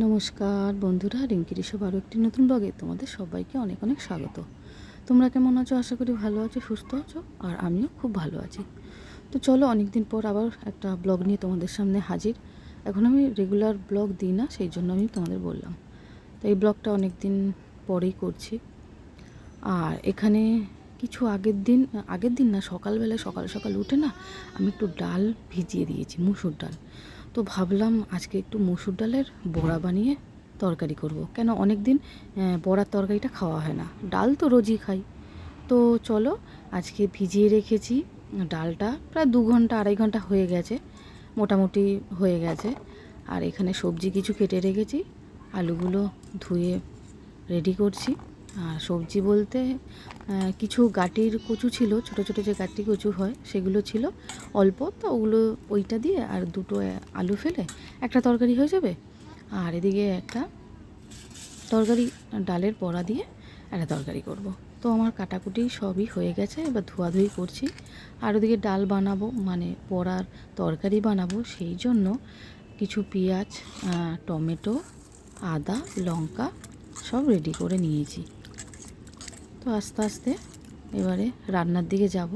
নমস্কার বন্ধুরা, রিঙ্কি ঋষভ আরও একটি নতুন ব্লগে তোমাদের সবাইকে অনেক অনেক স্বাগত। তোমরা কেমন আছো? আশা করি ভালো আছো, সুস্থ আছো, আর আমিও খুব ভালো আছি। তো চলো অনেক দিন পর আবার একটা ব্লগ নিয়ে তোমাদের সামনে হাজির। এখন আমি রেগুলার ব্লগ দিই না, সেই জন্য আমি তোমাদের বললাম। তো এই ব্লগটা অনেক দিন পরেই করছি। আর এখানে কিছু আগের দিন আগের দিন না, সকালবেলায় সকাল সকাল উঠে না আমি একটু ডাল ভিজিয়ে দিয়েছি, মুসুর ডাল। তো ভাবলাম আজকে একটু মুসুর ডালের বড়া বানিয়ে তরকারি করব। কেন অনেক দিন বড়ার তরকারিটা খাওয়া হয় না। ডাল তো রোজই খাই। তো চলো আজকে ভিজিয়ে রেখেছি ডালটা। প্রায় দু ঘণ্টা, আড়াই ঘণ্টা হয়ে গেছে, মোটামুটি হয়ে গেছে। আর এখানে সবজি কিছু কেটে রেখেছি। আলুগুলো ধুয়ে রেডি করছি। আর সবজি বলতে কিছু গাটির কচু ছিল, ছোট ছোট যে গাটি কচু হয়, সেগুলো ছিল। অল্প, তো ওগুলো ওইটা দিয়ে আর দুটো আলু ফেলে একটা তরকারি হয়ে যাবে। আর এদিকে একটা তরকারি, ডালের বড়া দিয়ে একটা তরকারি করব। তো আমার কাটাকুটি সবই হয়ে গেছে, এবার ধোয়াধুয়ি করছি। আর ওদিকে ডাল বানাবো মানে বড়ার তরকারি বানাবো, সেই জন্য কিছু পেঁয়াজ টমেটো, আদা, লঙ্কা সব রেডি করে নিয়েছি। তো আস্তে আস্তে এবারে রান্নার দিকে যাব।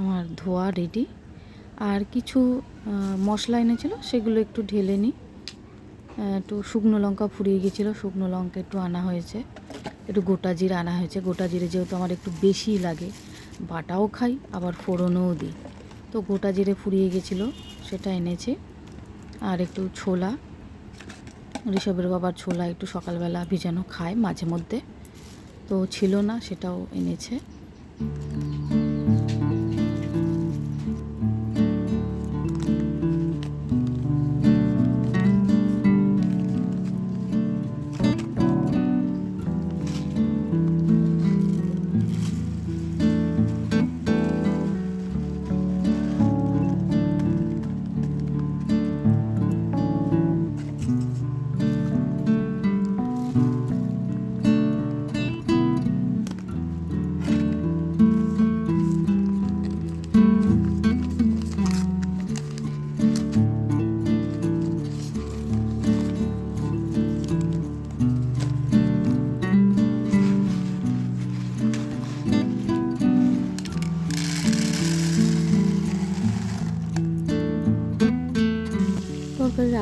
আমার ধোয়া রেডি আর কিছু মশলা এনেছিল, সেগুলো একটু ঢেলে নিই। একটু শুকনো লঙ্কা ফুরিয়ে গেছিল, শুকনো লঙ্কা একটু আনা হয়েছে। একটু গোটা জিরে আনা হয়েছে। গোটা জিরে যেহেতু আমার একটু বেশিই লাগে, বাটাও খাই, আবার ফোড়নও দিই। তো গোটা জিরে ফুরিয়ে গেছিল, সেটা এনেছে। আর একটু ছোলা ঋষভের বাবার ছোলা একটু সকালবেলা ভিজানো খায় মাঝে মধ্যে। তো ছিল না সেটাও এনেছে।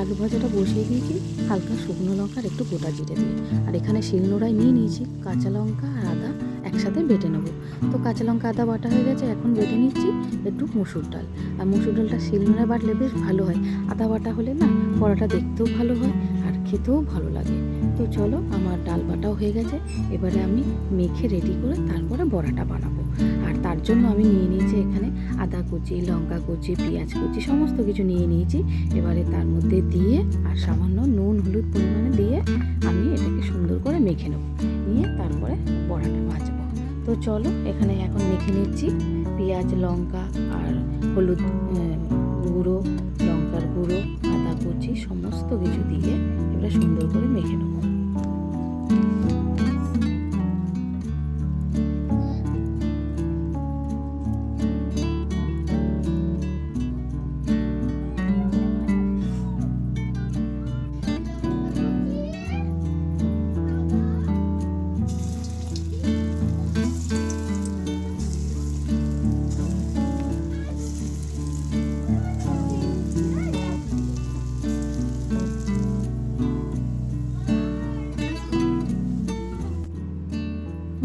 আলু ভাজাটা বসিয়ে দিয়েছি, হালকা শুকনো লঙ্কা আর একটু গোটা জিরে দিয়ে। আর এখানে শিলনোড়ায় নিয়ে নিয়েছি, কাঁচা লঙ্কা আর আদা একসাথে বেটে নেব। তো কাঁচা লঙ্কা, আদা বাটা হয়ে গেছে, এখন বেটে নিচ্ছি একটু মুসুর ডাল। আর মুসুর ডালটা শিলনোড়ায় বাটলে বেশ ভালো হয়। আদা বাটা হলে না, পরোটা দেখতেও ভালো হয় আর খেতেও ভালো লাগে। তো চলো, আমার ডাল বাটাও হয়ে গেছে, এবারে আমি মেখে রেডি করে তারপরে বড়াটা বানাবো। আর তার জন্য আমি নিয়ে নিয়েছি এখানে আদা কুচি, লঙ্কা কুচি, পেঁয়াজ কুচি, সমস্ত কিছু নিয়ে নিয়েছি। এবারে তার মধ্যে দিয়ে আর সামান্য নুন, হলুদ পরিমাণে দিয়ে আমি এটাকে সুন্দর করে মেখে নেব। নিয়ে তারপরে বড়াটা ভাজবো। তো চলো, এখানে এখন মেখে নিচ্ছি পেঁয়াজ, লঙ্কা আর হলুদ গুঁড়ো, লঙ্কার গুঁড়ো, আদা কুচি, সমস্ত কিছু দিয়ে এবারে সুন্দর করে মেখে নেব।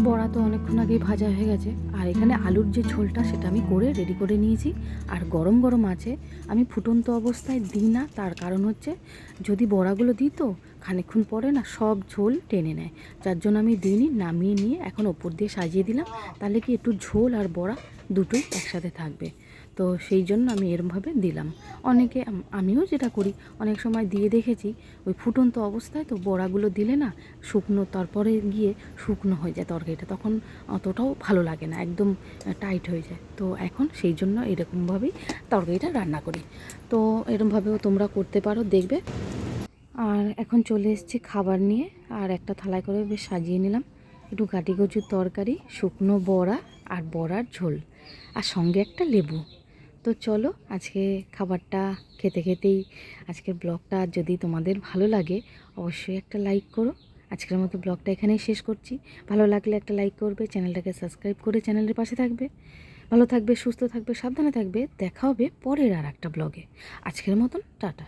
বড়া তো অনেকক্ষণ আগেই ভাজা হয়ে গেছে। আর এখানে আলুর যে ঝোলটা, সেটা আমি করে রেডি করে নিয়েছি। আর গরম গরম আছে, আমি ফুটন্ত অবস্থায় দিই না। তার কারণ হচ্ছে, যদি বড়াগুলো দিই তো খানিকক্ষণ পরে না সব ঝোল টেনে নেয়। যার জন্য আমি দিইনি, নামিয়ে নিয়ে এখন ওপর দিয়ে সাজিয়ে দিলাম। তাহলে কি একটু ঝোল আর বড়া দুটোই একসাথে থাকবে। তো সেই জন্য আমি এরমভাবে দিলাম। অনেকে আমিও যেটা করি, অনেক সময় দিয়ে দেখেছি, ওই ফুটন্ত অবস্থায় তো বড়াগুলো দিলে না, শুকনো তারপরে গিয়ে শুকনো হয়ে যায় তরকারিটা, তখন অতটাও ভালো লাগে না, একদম টাইট হয়ে যায়। তো এখন সেই জন্য এরকমভাবেই তরকারিটা রান্না করি। তো এরমভাবেও তোমরা করতে পারো, দেখবে। আর এখন চলে এসেছি খাবার নিয়ে, আর একটা থালায় করে বেশ সাজিয়ে নিলাম। একটু গাটি তরকারি, শুকনো বড়া আর বড়ার ঝোল, আর সঙ্গে একটা লেবু। তো চলো আজকে খাবারটা খেতে খেতেই আজকের ব্লগটা যদি তোমাদের ভালো লাগে অবশ্যই একটা লাইক করো। আজকের মতো ব্লগটা এখানেই শেষ করছি। ভালো লাগলে একটা লাইক করবে, চ্যানেলটাকে সাবস্ক্রাইব করে চ্যানেলের পাশে থাকবে। ভালো থাকবে, সুস্থ থাকবে, সাবধানে থাকবে। দেখা হবে পরের আর একটা ব্লগে। আজকের মতন, টাটা।